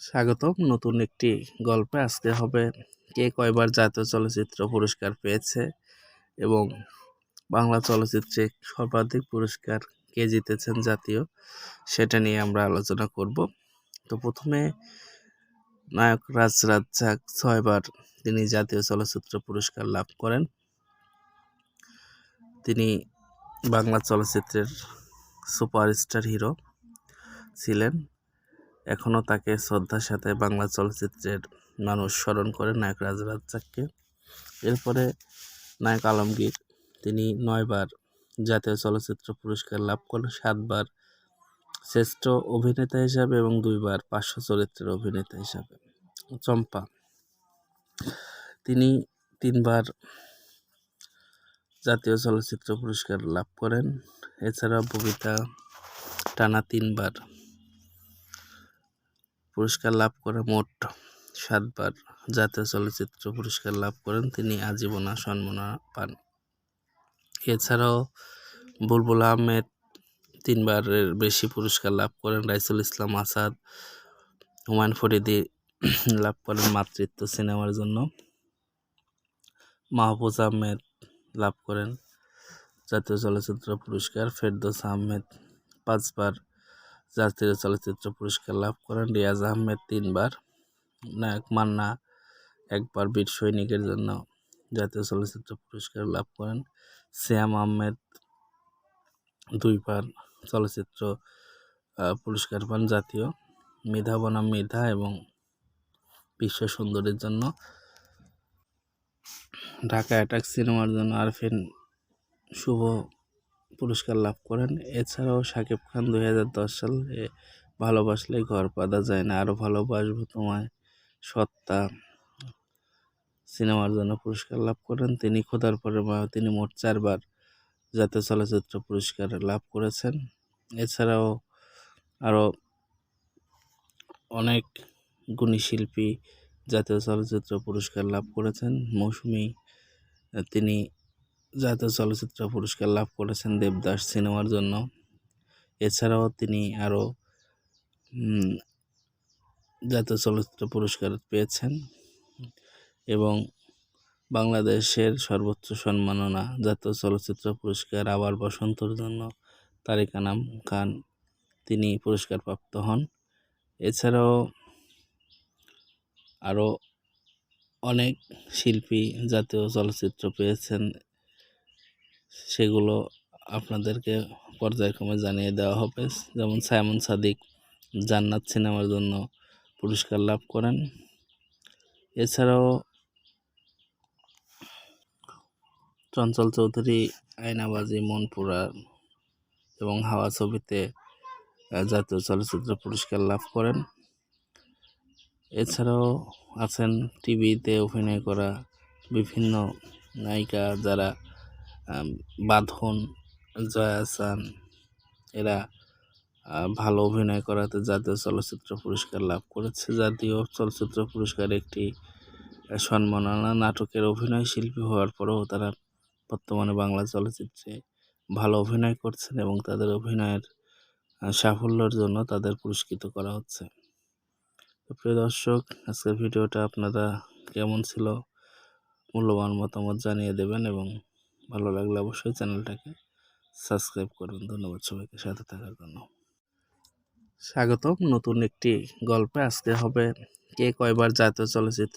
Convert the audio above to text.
স্বাগতম। নতুন একটি গল্পে আজকে হবে কে কয়বার জাতীয় চলচ্চিত্র পুরস্কার পেয়েছে এবং বাংলা চলচ্চিত্রে সর্বাধিক পুরস্কার কে জিতেছেন জাতীয়, সেটা নিয়ে আমরা আলোচনা করব। তো প্রথমে নায়ক রাজ রাজ্জাক ছয়বার তিনি জাতীয় চলচ্চিত্র পুরস্কার লাভ করেন। তিনি বাংলা চলচ্চিত্রের সুপারস্টার হিরো ছিলেন। এখনও তাকে শ্রদ্ধার সাথে বাংলা চলচ্চিত্রের মানুষ স্মরণ করে, নায়ক রাজ রাজ্জাককে এরপরে নায়ক আলমগীর, তিনি নয়বার জাতীয় চলচ্চিত্র পুরস্কার লাভ করেন সাতবার শ্রেষ্ঠ অভিনেতা হিসাবে এবং দুইবার পার্শ্ব চরিত্রের অভিনেতা হিসাবে। চম্পা, তিনি তিনবার জাতীয় চলচ্চিত্র পুরস্কার লাভ করেন এছাড়া ববিতা টানা তিনবার। পুরস্কার লাভ করে মোট সাতবার জাতীয় চলচ্চিত্র পুরস্কার লাভ করেন তিনি আজীবনা সম্মাননা পান। এছাড়াও বুলবুল আহমেদ তিনবারের বেশি পুরস্কার লাভ করেন, রাইসুল ইসলাম আসাদ, হুমায়ুন ফরিদি লাভ করেন মাতৃত্ব সিনেমার জন্য। মাহফুজ আহমেদ লাভ করেন জাতীয় চলচ্চিত্র পুরস্কার, ফেরদৌস আহমেদ পাঁচবার জাতীয় চলচ্চিত্র পুরস্কার লাভ করেন রিয়াজ আহমেদ তিনবার, নায়ক মান্না একবার, বীর সৈনিকের জন্য জাতীয় চলচ্চিত্র পুরস্কার লাভ করেন শ্যাম আহমেদ দুইবার চলচ্চিত্র পুরস্কার পান জাতীয় মেধা বনাম মেধা এবং বিশ্ব সুন্দরের জন্য। ঢাকা অ্যাটাক সিনেমার জন্য আরফিন শুভ পুরস্কার লাভ করেন। এছাড়াও শাকিব খান দুই হাজার দশ সালে ভালোবাসলে ঘর পাতা যায় না। আরও ভালোবাসবো তোমায়, সত্তা। সিনেমার জন্য পুরস্কার লাভ করেন। তিনি খোদার পরে তিনি মোট চারবার জাতীয় চলচ্চিত্র পুরস্কার লাভ করেছেন। এছাড়াও আরও অনেক গুণী শিল্পী জাতীয় চলচ্চিত্র পুরস্কার লাভ করেছেন। মৌসুমি, তিনি জাতীয় চলচ্চিত্র পুরস্কার লাভ করেছেন দেবদাস সিনেমার জন্য। এছাড়াও তিনি আরও জাতীয় চলচ্চিত্র পুরস্কার পেয়েছেন এবং বাংলাদেশের সর্বোচ্চ সম্মাননা জাতীয় চলচ্চিত্র পুরস্কার আবার বসন্তর জন্য তারিকা নাম খান তিনি পুরস্কারপ্রাপ্ত হন। এছাড়াও আরও অনেক শিল্পী জাতীয় চলচ্চিত্র পেয়েছেন সেগুলো আপনাদেরকে পর্যায়ক্রমে জানিয়ে দেওয়া হবে। যেমন সায়মন সাদিক জান্নাত সিনেমার জন্য পুরস্কার লাভ করেন। এছাড়াও চঞ্চল চৌধুরী, আয়নাবাজি, মনপুরা এবং হাওয়া ছবিতে জাতীয় চলচ্চিত্র পুরস্কার লাভ করেন। এছাড়াও আছেন টিভিতে অভিনয় করা বিভিন্ন নায়িকা যারা বাঁধন জয়া আহসান এরা ভালো অভিনয় করাতে জাতীয় চলচ্চিত্র পুরস্কার লাভ করেছে। জাতীয় চলচ্চিত্র পুরস্কার একটি সম্মাননা নাটকের অভিনয় শিল্পী হওয়ার পরেও তারা বর্তমানে বাংলা চলচ্চিত্রে ভালো অভিনয় করছেন এবং তাদের অভিনয়ের সাফল্যের জন্য তাদের পুরস্কৃত করা হচ্ছে। প্রিয় দর্শক, আজকের ভিডিওটা আপনারা কেমন ছিল? মূল্যবান মতামত জানিয়ে দেবেন এবং ভালো লাগলে অবশ্যই চ্যানেলটাকে সাবস্ক্রাইব করবেন। ধন্যবাদ সবাইকে, সাথে থাকার জন্য। স্বাগতম। নতুন একটি গল্পে আজকে হবে কে কয়বার জাতীয় চলচ্চিত্র